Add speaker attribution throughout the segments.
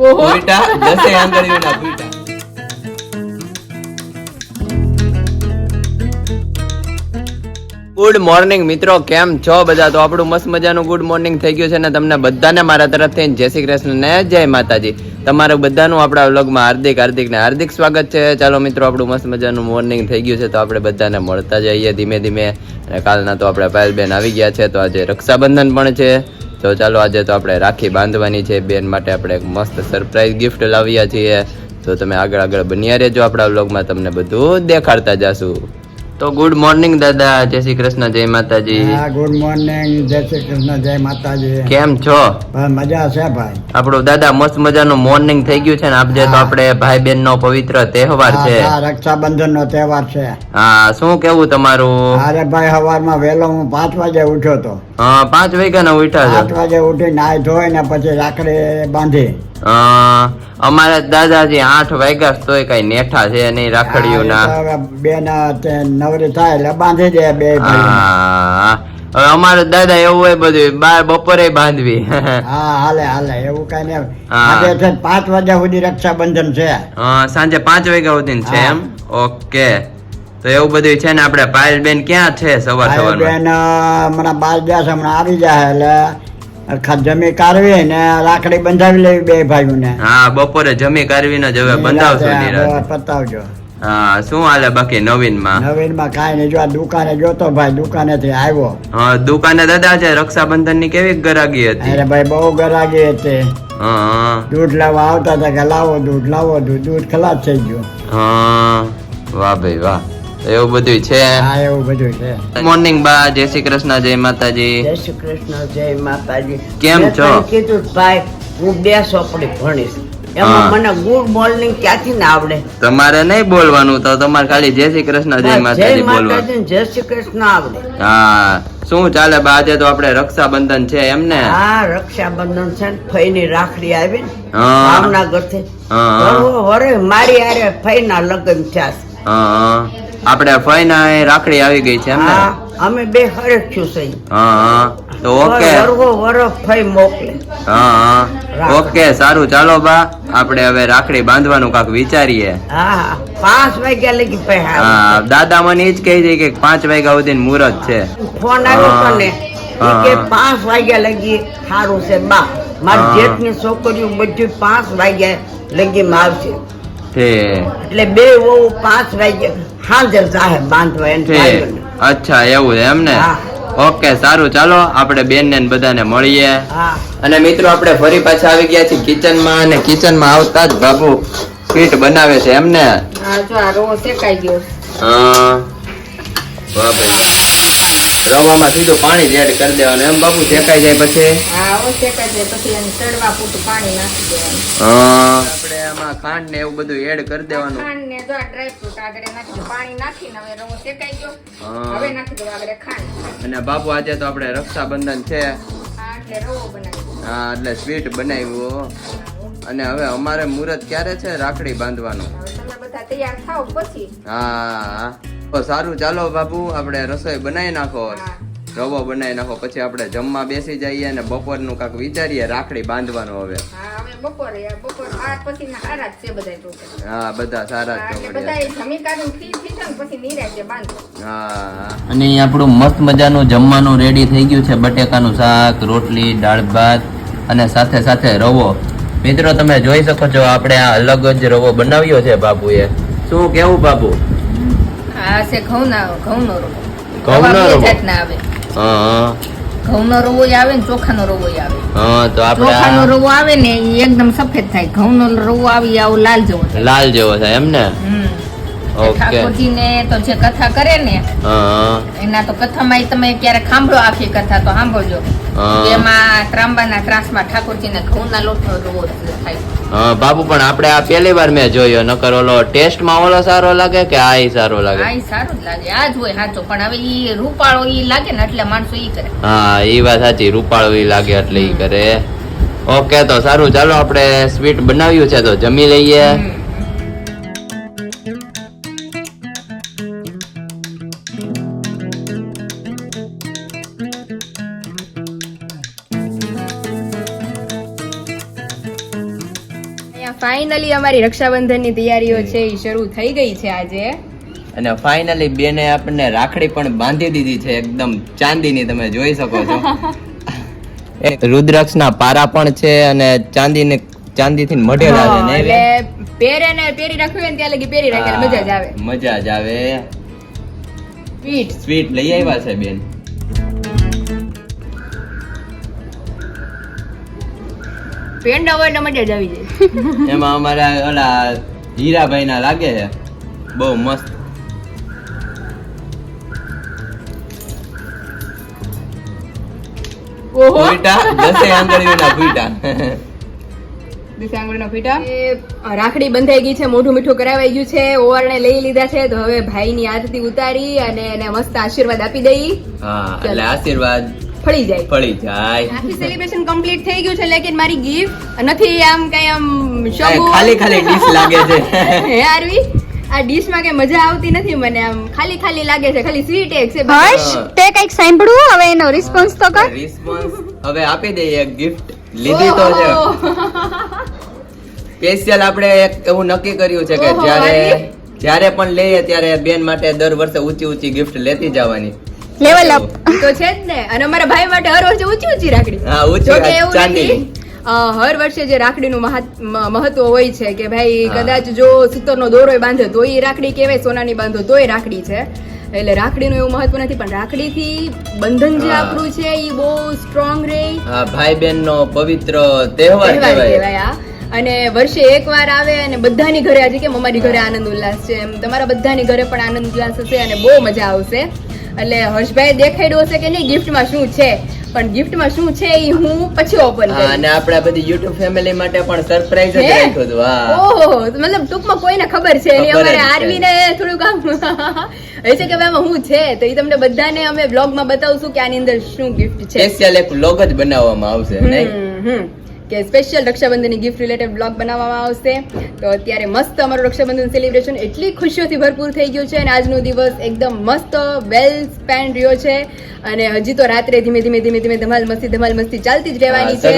Speaker 1: ઓહો.
Speaker 2: પૂઈટા દસે આંગળીઓના પૂઈટા good morning મિત્રો કેમ છો બધા? તો આપણું મસ્ત મજાનું ગુડ મોર્નિંગ થઈ ગયું છે ને તમને બધાને મારા તરફથી જય શ્રી કૃષ્ણ ને જય માતાજી. તમારું બધાનું આપણા વ્લોગમાં હાર્દિક હાર્દિકને હાર્દિક સ્વાગત છે. ચાલો મિત્રો, આપણું મસ્ત મજાનું મોર્નિંગ થઈ ગયું છે તો આપણે બધાને મળતા જઈએ ધીમે ધીમે. અને કાલના તો આપણે પાયલબેન આવી ગયા છે, તો આજે રક્ષાબંધન પણ છે. તો ચાલો, આજે તો આપણે રાખી બાંધવાની છે. બેન માટે આપણે એક મસ્ત સરપ્રાઈઝ ગિફ્ટ લાવ્યા છીએ. તો તમે આગળ આગળ બન્યા રહેજો આપણા વ્લોગમાં તમને બધું દેખાડતા જાશું. તો ગુડ મોર્નિંગ દાદા. જય શ્રી કૃષ્ણ જય માતાજી.
Speaker 3: હા ગુડ મોર્નિંગ જય શ્રી કૃષ્ણ જય માતાજી.
Speaker 2: કેમ છો?
Speaker 3: મજા છે ભાઈ.
Speaker 2: આપણો દાદા મસ્ત મજાનું મોર્નિંગ થઈ ગયું છે ને. આપજે તો આપણે ભાઈ બહેન નો પવિત્ર તહેવાર છે.
Speaker 3: રક્ષાબંધન નો તહેવાર છે.
Speaker 2: હા શું કેવું તમારું?
Speaker 3: અરે ભાઈ સવારમાં વહેલો હું પાંચ વાગે ઉઠ્યો તો.
Speaker 2: હા, પાંચ વાગ્યાના ઉઠ્યા
Speaker 3: પાંચ વાગે ઉઠી નાય ધોઈ ને પછી રાખડી બાંધી.
Speaker 2: હા, અમારે દાદાજી આઠ વાગ્યા તોય કઈ નેઠા છે નહીં રાખડીઓ ના
Speaker 3: બે ના નવરી થાય એટલે બાંધી દે બે
Speaker 2: હવે અમારે દાદા એવું હોય બધું બાર બપોરે બાંધવી.
Speaker 3: હા હાલે હાલે એવું કઈ નહીં. આજે છે પાંચ વાગ્યા સુધી રક્ષાબંધન છે.
Speaker 2: હા, સાંજે પાંચ વાગ્યા સુધી છે એમ? ઓકે. તો એવું બધું છે ને આપણે પાયલ બેન ક્યાં છે સવાર સવાર
Speaker 3: બેન હમણાં બાર ગયા છે હમણાં આવી જાય એટલે જમી કાઢવી ને રાખડી બંધાવી લેવી બે ભાઈઓને.
Speaker 2: હા બપોરે જમી કરવીને જ હવે બંધાવશો
Speaker 3: પતાવજો.
Speaker 2: હા શું હાલે બાકી નવીનમાં?
Speaker 3: નવીનમાં કાઈ નહીં જો આ દુકાને જોતો ભાઈ દુકાને થી આવ્યો.
Speaker 2: હા દુકાને દાદા છે રક્ષાબંધનની કેવી ગરાગી હતી?
Speaker 3: અરે ભાઈ બહુ ગરાગી હતી.
Speaker 2: હા.
Speaker 3: દૂધ લાવવા આવતા હતા કે લાવો દૂધ લાવો દૂધ દૂધ ખલાસ થઈ ગયું.
Speaker 2: હા. વાહ ભાઈ વાહ. એવું બધું છે?
Speaker 3: હા એવું બધું છે.
Speaker 2: મોર્નિંગ બા જય શ્રી કૃષ્ણ જય માતાજી.
Speaker 4: જય શ્રી કૃષ્ણ જય માતાજી.
Speaker 2: કેમ છો?
Speaker 4: કીધું ભાઈ હું બે સોપડી ભણીશ. એમાં મને ગુડ મોર્નિંગ ક્યાંથી ના આવડે?
Speaker 2: તમારે નહીં બોલવાનું તો તમારે ખાલી જય શ્રી કૃષ્ણ જય માતાજી બોલવાનું.
Speaker 4: જય શ્રી કૃષ્ણ આવડે.
Speaker 2: હા શું ચાલે બા આજે તો આપણે રક્ષાબંધન છે એમ ને?
Speaker 4: હા રક્ષાબંધન છે ને ફઈની રાખડી આવી ને
Speaker 2: હા.
Speaker 4: ભાવનગરથી.
Speaker 2: હા.
Speaker 4: વરવો વરે મારી હારે લગ્ન થયા છે.
Speaker 2: હા. આપણે ફઈના રાખડી આવી ગઈ છે
Speaker 4: એમને અમે બે હરખ છું
Speaker 2: હા હા. તો ઓકે.
Speaker 4: વરવો વરો ફઈ મોકલે.
Speaker 2: હા ઓકે સારું. ચાલો બા આપણે હવે રાખડી બાંધવાનું કાક વિચારીએ.
Speaker 4: હા પાંચ વાગ્યા લગી
Speaker 2: હા દાદા મને એ જ કહી દે કે પાંચ વાગ્યા સુધી મુહૂર્ત છે.
Speaker 4: ફોન આવ્યો
Speaker 2: તને.
Speaker 4: કે પાંચ વાગ્યા લગી સારું છે બા. મારી
Speaker 2: હા.
Speaker 4: જેઠની છોકરીઓ બધી પાંચ વાગ્યા લગી માં આવશે. એટલે બે વહુ પાંચ વાગે હાજર સાહેબ બાંધવા એને
Speaker 2: અચ્છા એવું છે એમ ને ઓકે સારું ચાલો આપણે બેન ને બધાને મળીએ. અને મિત્રો આપણે ફરી પાછા આવી ગયા છીએ કિચનમાં અને કિચનમાં આવતા જ બાબુ સ્વીટ બનાવે છે એમ ને
Speaker 1: હા જો આ રવો શેકાઈ ગયો.
Speaker 2: હા. વાહ ભાઈ રવામાં સીધું પાણી જ એડ કરી દેવાનું. એમ બાબુ શેકાઈ જાય પછી?
Speaker 1: હા હવે શેકાઈ જાય પછી એને ચડવા પૂરતું પાણી નાખી દેવાનું.
Speaker 2: હા. આપણે આમાં ખાંડ ને એવું બધું એડ કરી દેવાનું.
Speaker 1: ખાંડ ને જો ડ્રાય ફ્રૂટ આગળ નાખી પાણી નાખીને હવે રવો શેકાઈ ગયો. હવે નાખી દો આગળ ખાંડ.
Speaker 2: અને બાપુ આજે તો આપણે રક્ષાબંધન છે.
Speaker 1: હા એટલે રવો બનાવી
Speaker 2: હા એટલે સ્વીટ બનાવ્યું અને હવે અમારે મુહૂર્ત ક્યારે છે? રાખડી બાંધવાનું.
Speaker 1: તમે બધા તૈયાર થાવ પછી.
Speaker 2: હા. તો સારું ચાલો બાપુ આપણે રસોઈ બનાવી નાખો. રવો બનાવી નાખો પછી આપણે જમવા બેસી જઈએ અને બપોરનું કાંક વિચારીએ રાખડી બાંધવાનું હવે.
Speaker 1: હા બધા
Speaker 2: હા બધા સારા અને આપણું મસ્ત મજાનું જમવાનું રેડી થઈ ગયું છે બટેકાનું શાક રોટલી દાળ ભાત અને સાથે સાથે રવો. મિત્રો તમે જોઈ શકો છો આપણે આ અલગ જ રવો બનાવ્યો છે બાપુએ. શું કેવું બાપુ?
Speaker 1: આ છે ઘઉંના ઘઉંનો રવો.
Speaker 2: ઘઉંનો
Speaker 1: રવા? જાતના આવે.
Speaker 2: હા
Speaker 1: ઘઉંનો રવો આવે ને ચોખાનો રવો આવે.
Speaker 2: હા તો આપણે
Speaker 1: ચોખાનો રવો આવે ને એ એકદમ સફેદ થાય. ઘઉંનો રવો આવી આવો લાલ જેવો
Speaker 2: લાલ જેવો થાય એમ ને?
Speaker 1: હમ. ને તો જે કથા કરે ને એના તો કથામાં તમે ક્યારેક સાંભળો આખી કથા તો સાંભળજો. એમાં ત્રાંબાના ત્રાસમાં ઠાકોરજીને ઘઉંના લોટનો રવો થાય.
Speaker 2: હા પણ આપણે આ પહેલી વાર મેં જોયો નકર ઓલો ટેસ્ટમાં ઓલો સારો લાગે કે આ ઈ સારો લાગે?
Speaker 1: આ ઈ સારું જ લાગે. આ જ હોય સાચો પણ હવે ઈ રૂપાળો ઈ લાગે ને એટલે માણસો ઈ કરે.
Speaker 2: હા એ વાત સાચી રૂપાળો ઈ લાગે એટલે ઈ કરે. ઓકે તો સારું ચાલો આપણે સ્વીટ બનાવ્યું છે તો જમી લઈએ.
Speaker 5: ફાઇનલી અમારી રક્ષાબંધનની તૈયારીઓ છે એ શરૂ થઈ ગઈ છે આજે.
Speaker 2: અને ફાઇનલી બેને આપણને રાખડી પણ બાંધી દીધી છે એકદમ ચાંદીની તમે જોઈ શકો છો. રુદ્રાક્ષના પારા પણ છે અને ચાંદીને ચાંદીથી મઢેલા છે ને
Speaker 5: એટલે પહેરે ને પહેરી રાખવી ને ત્યાં લગી પહેરી રાખે મજા જ આવે.
Speaker 2: મજા જ આવે.
Speaker 5: સ્વીટ
Speaker 2: સ્વીટ લઈ આવ્યા છે બેન.
Speaker 5: પેંડા હોય એટલે મજા જ આવી જાય.
Speaker 2: એમાં અમારા ઓલા હીરાભાઈ ના લાગે છે. બહુ મસ્ત.
Speaker 5: ઓહો.
Speaker 2: ફૂટા દસે આંગળીઓના ફૂટા
Speaker 5: દિશાંગણીનો ફીટા એ રાખડી બંધાઈ ગઈ છે મોઢું મીઠું કરાવાઈ ગયું છે ઓવરને લઈ લીધા છે તો હવે ભાઈની આરતી ઉતારી અને એને મસ્ત આશીર્વાદ આપી દઈ.
Speaker 2: હા એટલે આશીર્વાદ
Speaker 5: ફળી જાય.
Speaker 2: ફળી જાય.
Speaker 5: આખી સેલિબ્રેશન કમ્પ્લીટ થઈ ગયું છે લેકિન મારી ગિફ્ટ નથી આમ કઈ આમ શંભુ.
Speaker 2: ખાલી ખાલી ડીશ લાગે છે.
Speaker 5: હે આરવી? આ ડીશમાં કઈ મજા આવતી નથી મને આમ. ખાલી ખાલી લાગે છે ખાલી સ્વીટ એક છે
Speaker 6: હર્ષ તે કંઈક સાંભળ્યું હવે એનો રિસ્પોન્સ તો કર.
Speaker 2: રિસ્પોન્સ હવે આપી દઈએ એક ગિફ્ટ લીધી તો છે. સ્પેશિયલ આપણે એક એવું નક્કી કર્યું છે કે જ્યારે જ્યારે પણ લઈએ ત્યારે બેન માટે દર વર્ષે ઊંચી ઊંચી ગિફ્ટ લેતી જવાની.
Speaker 6: લેવલ અપ
Speaker 5: તો છે જ ને. અને અમારા ભાઈ માટે હર વર્ષે ઊંચી ઊંચી રાખડી.
Speaker 2: હા ઊંચી
Speaker 5: એવું નથી. હર વર્ષે જે રાખડીનું મહાત- મહત્વ હોય છે કે ભાઈ કદાચ જો સિત્તરનો દોરો બાંધે તો એ રાખડી કહેવાય સોનાની બાંધો તોય રાખડી છે. એટલે રાખડીનું એવું મહત્વ નથી પણ રાખડીથી બંધન જે. આપણું છે એ બહુ સ્ટ્રોંગ રહે
Speaker 2: ભાઈ બહેન નો પવિત્ર તહેવાર કહેવાય.
Speaker 5: અને વર્ષે એકવાર આવે અને બધાની ઘરે આજે કેમ અમારી ઘરે આનંદ ઉલ્લાસ છે. એમ તમારા બધાની ઘરે પણ આનંદ ઉલ્લાસ હશે અને બહુ મજા આવશે. એટલે હર્ષભાઈ દેખાડ્યું હશે કે નહીં ગિફ્ટમાં શું છે પણ ગિફ્ટમાં શું છે એ હું પછી ઓપન કરીશ
Speaker 2: અને આપણા બધી યુટ્યુબ ફેમિલી માટે પણ સરપ્રાઈઝ જ
Speaker 5: હે?
Speaker 2: રાખ્યું હતું હા
Speaker 5: ઓહો મતલબ ટૂંકમાં કોઈને ખબર છે
Speaker 2: જ
Speaker 5: અમારે
Speaker 2: છે.
Speaker 5: આરવીને થોડુંક આમ હશે કે ભાઈ આમાં શું છે તો એ તમને બધાને અમે બ્લોગમાં બતાવશું કે આની અંદર શું ગિફ્ટ છે
Speaker 2: સ્પેશિયલ એક લોગ જ બનાવવામાં આવશે નહીં
Speaker 5: હમ. કે સ્પેશિયલ રક્ષાબંધનની ગિફ્ટ રિલેટેડ બ્લોગ બનાવવામાં આવશે. તો અત્યારે મસ્ત અમારું રક્ષાબંધન સેલિબ્રેશન એટલી ખુશીઓથી ભરપૂર થઈ ગયું છે અને આજનો દિવસ એકદમ મસ્ત વેલ સ્પેન્ડ રહ્યો છે. અને હજી તો રાત્રે ધીમે ધીમે ધીમે ધીમે ધમાલ મસ્તી ધમાલ મસ્તી ચાલતી જ રહેવાની છે.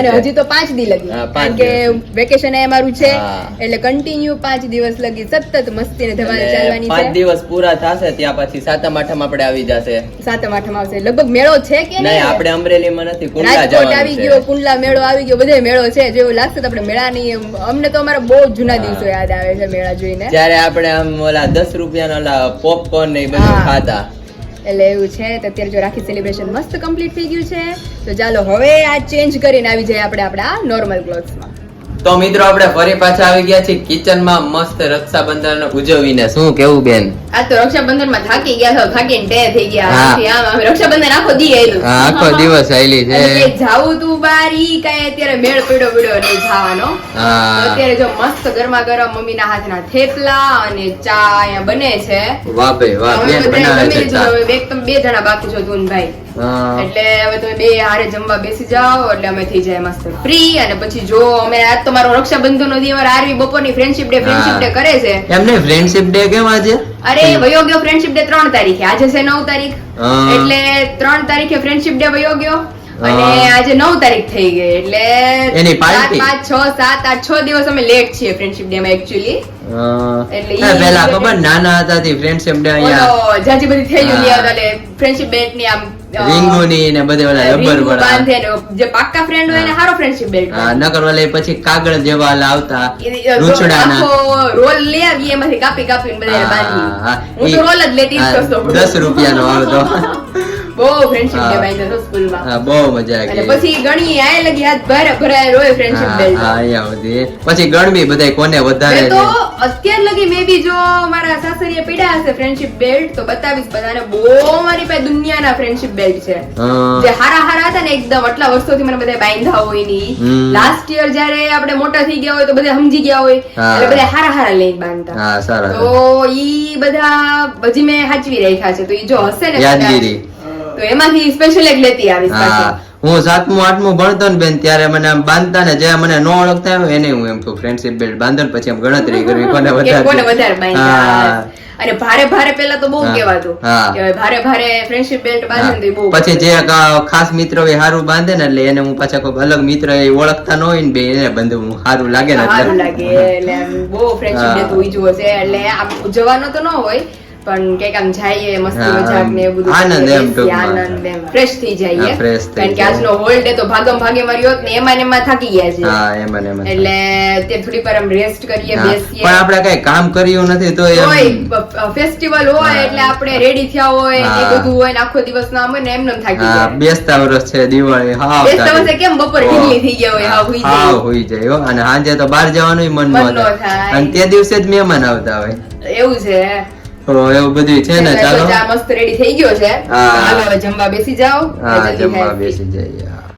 Speaker 5: અને હજી તો પાંચ દી લગી. કારણ કે વેકેશન એ અમારું છે. એટલે કન્ટિન્યુ પાંચ દિવસ લગી સતત મસ્તી ને ધમાલ
Speaker 2: ચાલવાની
Speaker 5: ચાલવાની
Speaker 2: પાંચ દિવસ પૂરા થશે ત્યાં પછી સાતમ આઠમ આપણે આવી જશે.
Speaker 5: સાતમ આઠમ આવશે. લગભગ મેળો છે કે
Speaker 2: નહીં આપણે અમરેલીમાં નથી કુંડલા
Speaker 5: જવાનું આવી ગયો
Speaker 2: છે
Speaker 5: કુંડલા મેળો આવી ગયો બધે મેળો છે જેવું લાગશે તો આપણે મેળાની અમને તો અમારા બહુ જૂના દિવસો યાદ આવે છે મેળા જોઈને.
Speaker 2: ત્યારે આપણે આમ ઓલા દસ રૂપિયાના ઓલા પોપકોર્ન ને બધું ખાતા.
Speaker 5: એટલે એવું છે તો અત્યારે જો રાખી સેલિબ્રેશન મસ્ત કમ્પ્લીટ થઈ ગયું છે. તો ચાલો હવે આ ચેન્જ કરીને આવી જાય આપણે આપણા નોર્મલ ક્લોથ્સમાં
Speaker 2: તો મિત્રો આપણે ફરી પાછા આવી ગયા છીએ કિચનમાં મસ્ત રક્ષાબંધન ઉજવીને. શું કેવું બેન?
Speaker 5: આ તો રક્ષાબંધનમાં થાકી ગયા છો થાકીને ટે થઈ ગયા રક્ષાબંધન આખો દી આયલું.
Speaker 2: આખો દિવસ આયેલી છે.
Speaker 5: જાવું તું બારી કાય અત્યારે મેળ પડ્યો પડ્યો નહીં જવાનો. અત્યારે જો મસ્ત ગરમા ગરમ મમ્મીના હાથના થેપલા અને ચા અહીંયા બને છે.
Speaker 2: વાહ ભાઈ વાહ. બેન બનાવે છે ચા.
Speaker 5: બે જણા બાકી છો તું ભાઈ. એટલે હવે તમે બે હારે જમવા બેસી જાઓ એટલે અમે થઈ જાય મસ્ત. ફ્રી અને પછી જો અમે આજ તો મારો રક્ષાબંધન નો દિવસ આરવી બપોરની ફ્રેન્ડશિપ ડે ફ્રેન્ડશિપ ડે કરે છે.
Speaker 2: એમને ફ્રેન્ડશિપ ડે કેમ આજે?
Speaker 5: અરે વયો ગયો ફ્રેન્ડશિપ ડે ત્રણ તારીખે. આજે છે નવ તારીખ. એટલે ત્રણ તારીખે ફ્રેન્ડશિપ ડે વયો ગયો. અને આજે નવ તારીખ થઈ ગઈ. એટલે
Speaker 2: એની.
Speaker 5: પાંચ છ સાત આઠ છ દિવસ અમે લેટ છીએ ફ્રેન્ડશિપ ડે માં એકચ્યુઅલી એટલે
Speaker 2: ખબર નાના હતા ફ્રેન્ડશિપ ડે અહીંયા.
Speaker 5: જાજી બધી થઈ ગયું એટલે ફ્રેન્ડશિપ ડે ની આમ
Speaker 2: રીંગુની ને બધે ઓલા રબર વાળા
Speaker 5: જે પાક્કા ફ્રેન્ડ હોય
Speaker 2: ને
Speaker 5: સારો ફ્રેન્ડશિપ બેલ્ટ
Speaker 2: હા, નકર વાલે પછી કાગળ જેવા લાવતા આવતા રૂચડાના
Speaker 5: રોલ લે આવી એમાંથી કાપી કાપીને બધા બાંધી.
Speaker 2: હા,
Speaker 5: તો રોલ જ લેતી જ
Speaker 2: હા,
Speaker 5: સસ્તો પડતો.
Speaker 2: દસ રૂપિયાનો આવતો.
Speaker 5: બહુ ફ્રેન્ડશિપ ડે બાઈ હતો સ્કૂલમાં
Speaker 2: હા બહુ મજા આવી.
Speaker 5: પછી ગણી આય લગી હાથ ભર ભરાય રોય ફ્રેન્ડશિપ ડે
Speaker 2: હા, આયા સુધી. પછી ગણમી બધા કોને વધારે
Speaker 5: તો અત્યાર લગી મે બી જો મારા સાસરીએ પીડ્યા હશે ફ્રેન્ડશિપ બેલ્ટ તો બતાવીશ બધાને. બહુ મારી પાસે દુનિયાના ફ્રેન્ડશિપ બેલ્ટ છે. જે હારા હારા હતા ને એકદમ આટલા વર્ષોથી મને બધા બાંધા
Speaker 2: હોયની
Speaker 5: લાસ્ટ યર જ્યારે આપણે મોટા થઈ ગયા હોય તો બધા સમજી ગયા હોય. એટલે બધા હારા હારા લઈને બાંધતા
Speaker 2: હા સારા
Speaker 5: તો ઈ બધા હજી મેં સાચવી રાખ્યા છે. તો ઈ જો હશે ને
Speaker 2: યાદગીરી.
Speaker 5: તો એમાંથી સ્પેશિયલ એક લેતી આવીશ
Speaker 2: હા. હું સાતમું આઠમું ભણતો ને બેન ત્યારે મને આમ બાંધતા ને જે મને ન ઓળખતા હોય એને હું એમ કહું ફ્રેન્ડશિપ બેલ્ટ બાંધો ને પછી આમ ગણતરી કરવી કોને
Speaker 5: વધારે કોને
Speaker 2: વધારે
Speaker 5: બાંધ્યા અને ભારે ભારે પેલા તો બહુ કહેવાતું કે ભારે ભારે ફ્રેન્ડશિપ બેલ્ટ બાંધે ને બહુ
Speaker 2: પછી જે ખાસ મિત્ર હોય હારું બાંધે ને એટલે એને હું પાછા કોઈ અલગ મિત્ર એ ઓળખતા ન હોય ને બે એને બંધવું સારું લાગે ને.
Speaker 5: સારું લાગે એટલે બહુ ફ્રેન્ડશિપ. ડે તો ઉજવો છે એટલે આમ ઉજવવાનો તો ન હોય પણ કંઈક આમ જઈએ મસ્તી મજાક ને એવું બધું
Speaker 2: આનંદ એમ
Speaker 5: આનંદ એમ ફ્રેશ થઈ જઈએ
Speaker 2: હા,
Speaker 5: કારણ કે આજનો હોલ ડે તો ભાગમ ભાગે માર્યો હોત ને એમાં એમાં થાકી ગયા છે
Speaker 2: હા એમાં એમાં.
Speaker 5: એટલે તે થોડી પર આમ રેસ્ટ કરીએ બેસીએ
Speaker 2: પણ આપણે કઈ કામ કર્યું નથી તો
Speaker 5: હોય ફેસ્ટિવલ હોય એટલે આપણે રેડી થયા હોય ને બધું હોય ને આખો દિવસ ના ને એમ એમ થાકી
Speaker 2: હા, બેસતા વર્ષ છે દિવાળી હા
Speaker 5: બેસતા. વર્ષે કેમ બપોર. ઢીલી થઈ ગયા હોય, હા હુઈ જાય.
Speaker 2: હુઈ જાય હો. અને સાંજે તો બહાર જવાનું મન ન થાય. અને તે દિવસે જ મહેમાન આવતા હોય
Speaker 5: એવું છે
Speaker 2: તો એવું બધું છે ને ચાલો
Speaker 5: ચા મસ્ત રેડી થઈ ગયો છે. હાલો જમવા બેસી જાઓ
Speaker 2: હા જમવા બેસી જઈએ.